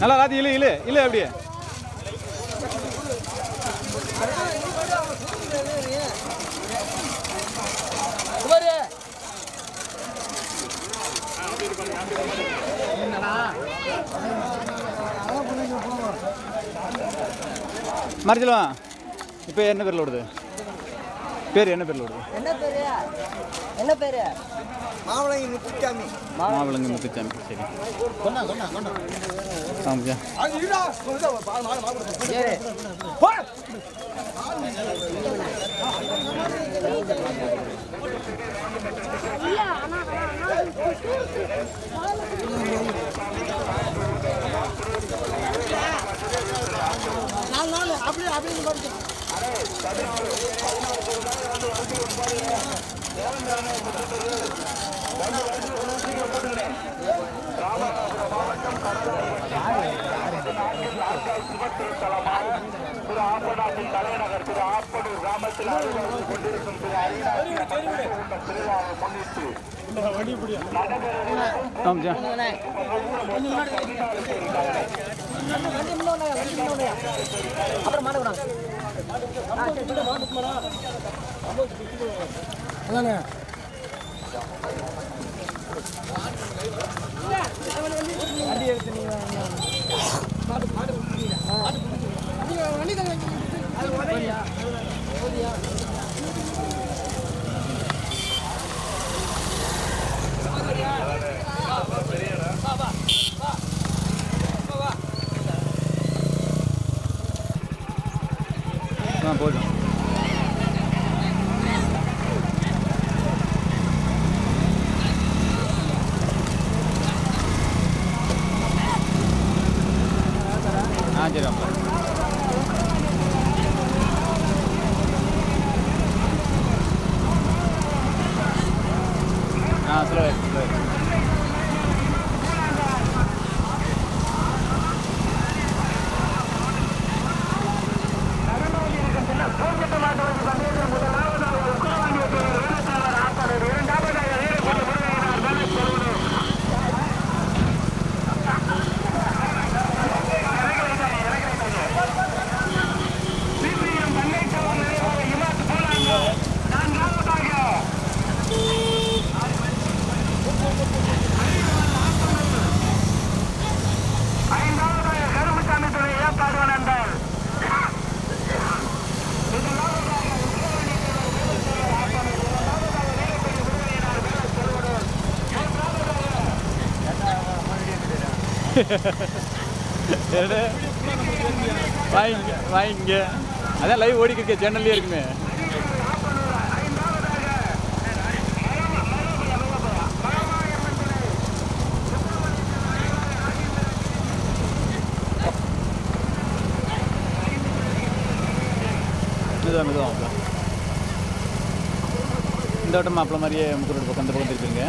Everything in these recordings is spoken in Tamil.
நல்லா ராத்தி இல்லை இல்லை இல்லை அப்படியே. மறைச்சலவா இப்போ என்ன பேரில் ஓடுது பேர் என்ன பேரில் ஓடுது என்ன பேரு என்ன பேரு மாவளங்கி முத்துச்சாமி மாவிளங்கு முத்துச்சாமி சரி ஆமாம் நாள் அப்படியே அப்படியே படிச்சு ஆமாம் வண்டி முன்னாடி வண்டி முன்னாடி அப்புறம் மாட அதானே வண்டி எடுத்து நீங்க மாடு மாடு வண்டி தான் அது உதவியா ஆ போதும் ஆ சரி அப்பா ஆ ஸ்லோ ஸ்லோ வாங்க வாங்க அதான் லைவ் ஓடிக்கிட்டு இருக்க சேனல்லே இருக்குமே மெதுவாக மெதுவாக இந்த வட்டம் மாப்பிள மாதிரியே முக்கூரோடு பக்கம் இந்த பக்கம் திருப்பிங்க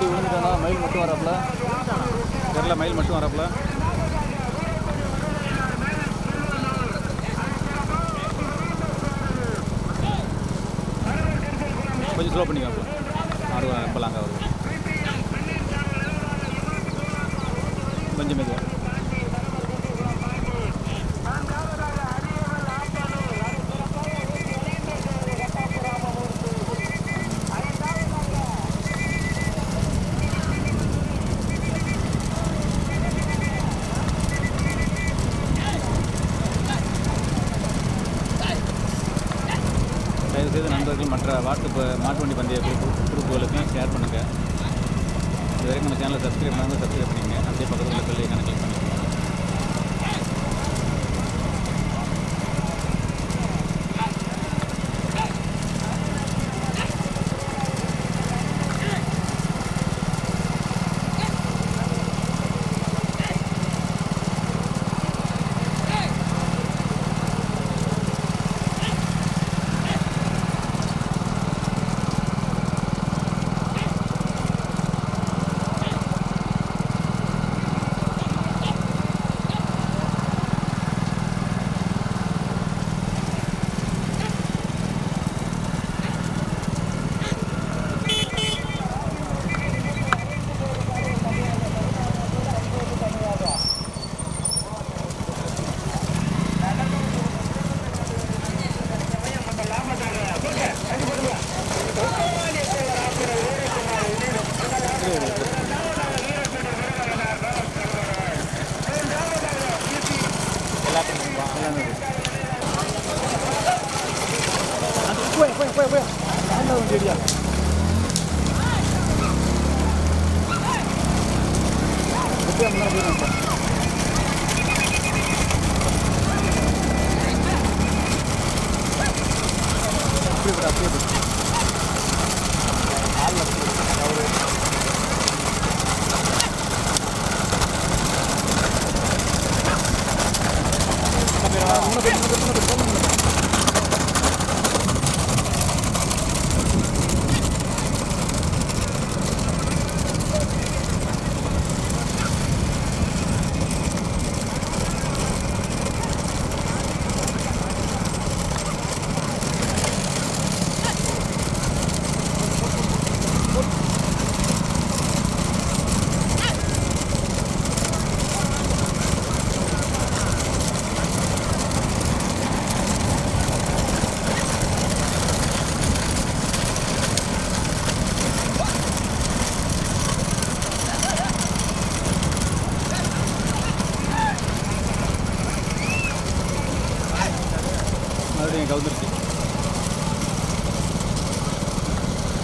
மயில் மட்டும் வராப்புல? தெரில மயில் மட்டும் வராப்புல. கொஞ்சம் ஸ்லோ பண்ணிக்கலாம் ஆறு ரொம்ப வருது கொஞ்சம் மெதுவாக தயவுசெய்து நண்பர்கள் மற்ற வாட்டு மாட்டு வண்டி பந்தய குரூப் குரூப்புகளுக்கும் ஷேர் பண்ணுங்கள் இது வரைக்கும் நம்ம சேனலை சப்ஸ்கிரைப் பண்ணாமல் சப்ஸ்கிரைப் பண்ணிங்க அப்படியே பக்கத்தில் உள்ள பெல்லை கணக்கில் பண்ணுங்கள் எல்லாமே இருக்கு. போய் போய் போய் போய் அந்த வண்டி அடியா அப்படியே முன்னாடி போயிடும் அப்படியே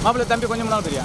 மாப்பிள்ளை தம்பி கொஞ்சம் முன்னால் தெரியா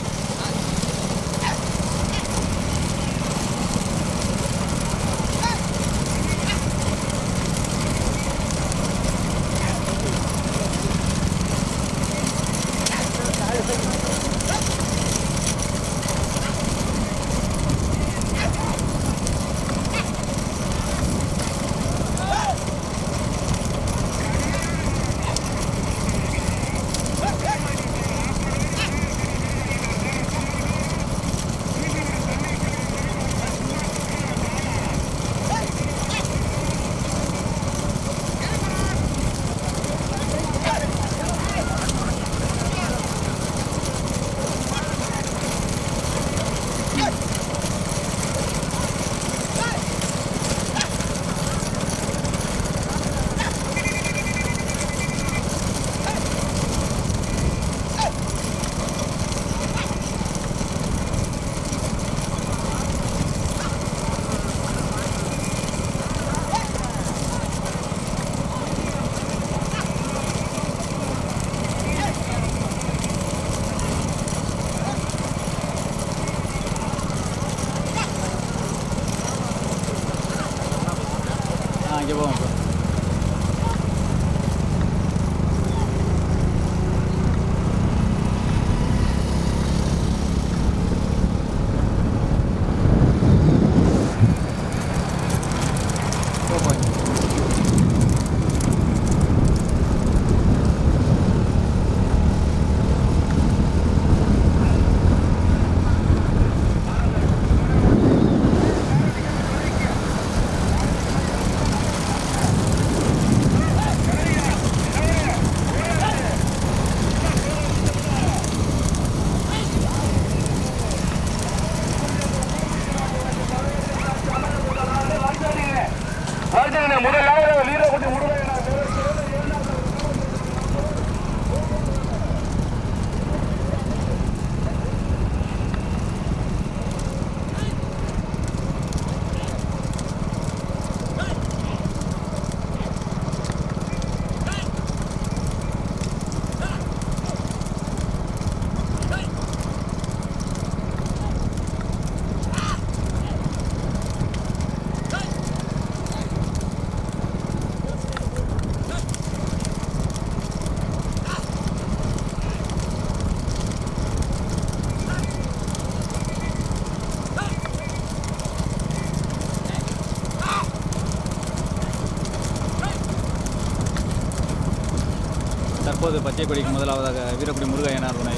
தற்போது பச்சை கொடிக்கு முதலாவதாக வீரக்குடி முருகையனார் துணை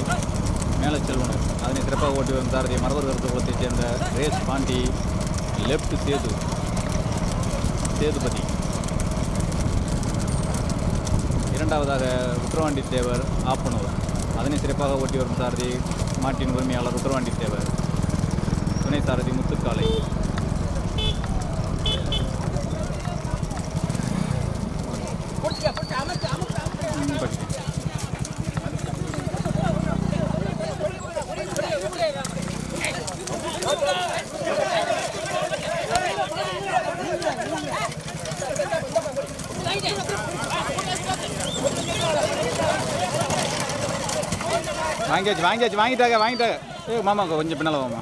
மேலே செல்வனர் அதனை சிறப்பாக ஓட்டி வரும் சாரதி மரபர் கருத்துக்குளத்தைச் சேர்ந்த ரேஸ் பாண்டி லெஃப்ட் சேது. சேதுபதி. இரண்டாவதாக உத்தரவாண்டி தேவர் ஆப்பனூர். அதனை சிறப்பாக ஓட்டி வரும் சாரதி மாட்டின் உரிமையாளர் உத்தரவாண்டி தேவர். துணை சாரதி முத்துக்காலை. ம், வாங்கியாச்சு வாங்கியாச்சு வாங்கிட்டாங்க வாங்கிட்டாங்க. ஏ மாமா கொஞ்சம் பின்னால் வாமா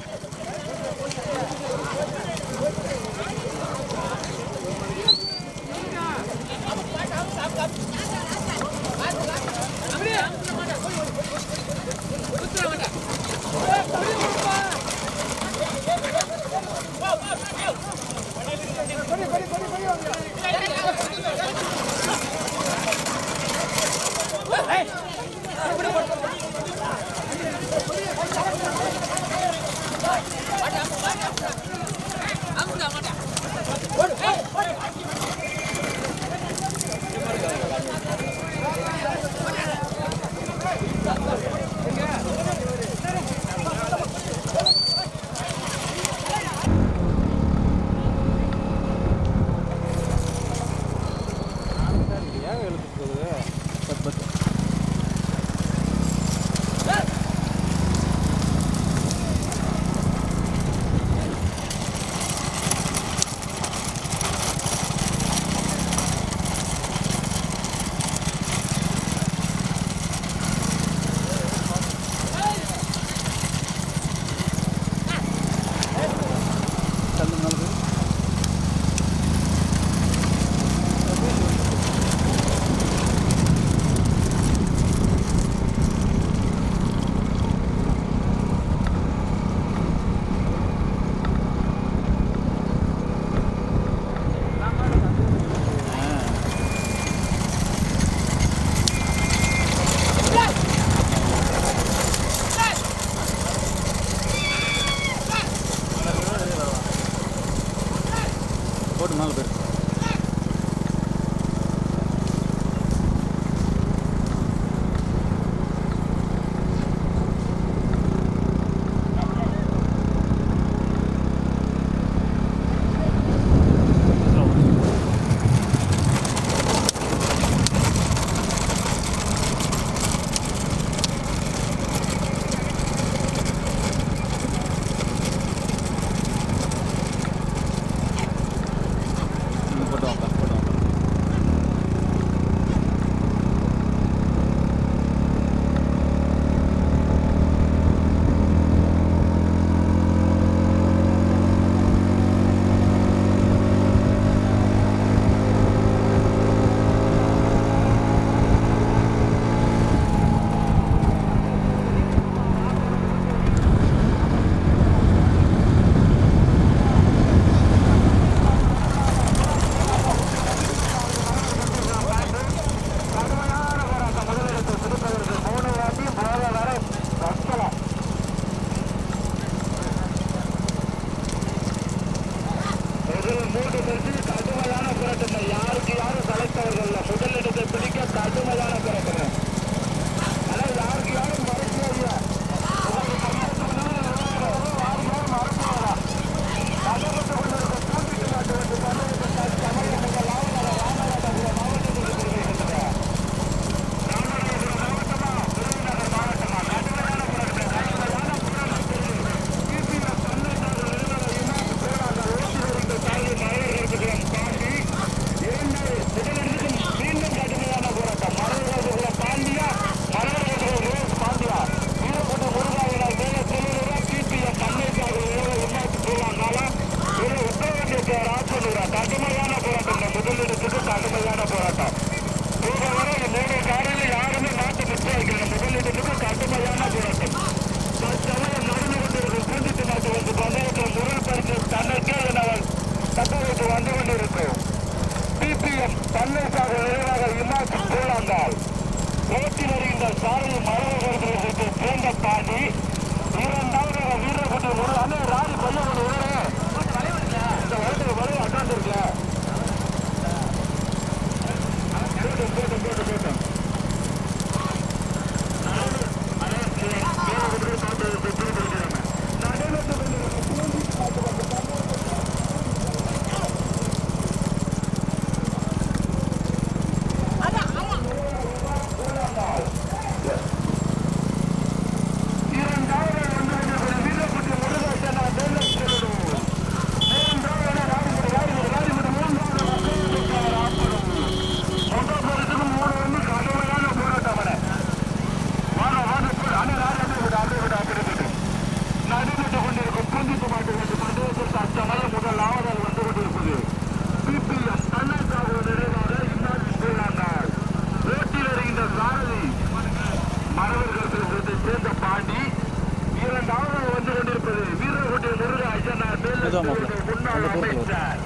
de Amapla.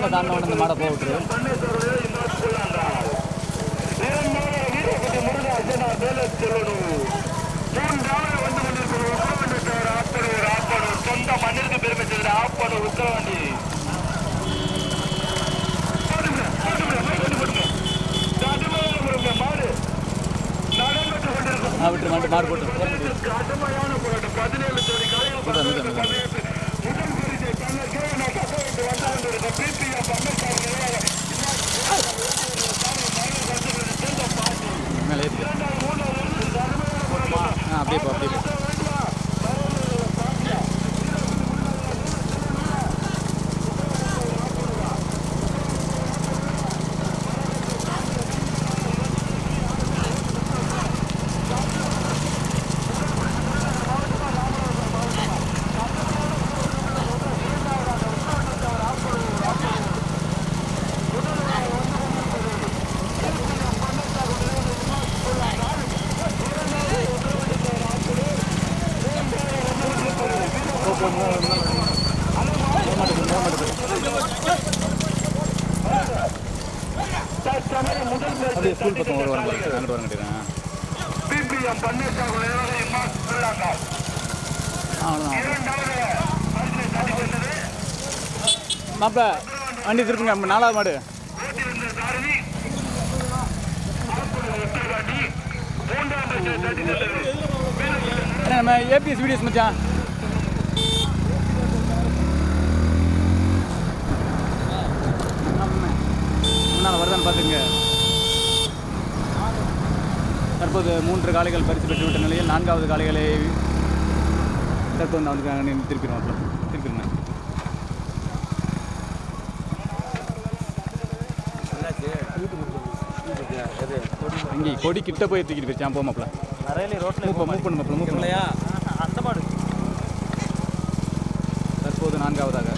அந்த தாண்டவன் அந்த மாடை போட்டு சொந்த மண்ணிற்கு பெருமை செல்கிற ஆப்பன உத்தரவாண்டி விட்டு மாட்டு மாடு போட்டு கடுமையான போராட்டம் பதினேழு அப்படியே அப்படியே அவ்வளோதான் மாப்பிள்ள வண்டி திருப்புங்க நாலாவது மாடு. நம்ம ஏபிஎஸ் வீடியோஸ் மச்சான். முன்னால் வருதான்னு பார்த்துங்க தற்போது மூன்று காளைகள் பரிசு பெற்றுவிட்ட நிலையில் நான்காவது காளைகளை தற்போது நான் வந்து திருப்பிடுவோம் திருப்பிடுங்க இங்கே கொடி கிட்ட போய் தூக்கிட்டு போயிடுச்சான் போ மாப்பிள்ள நிறைய ரோட்ல மூவ் மூவ் பண்ணு மாப்பிள்ள மூவ் பண்ணு. அந்த மாடு தற்போது நான்காவதாக.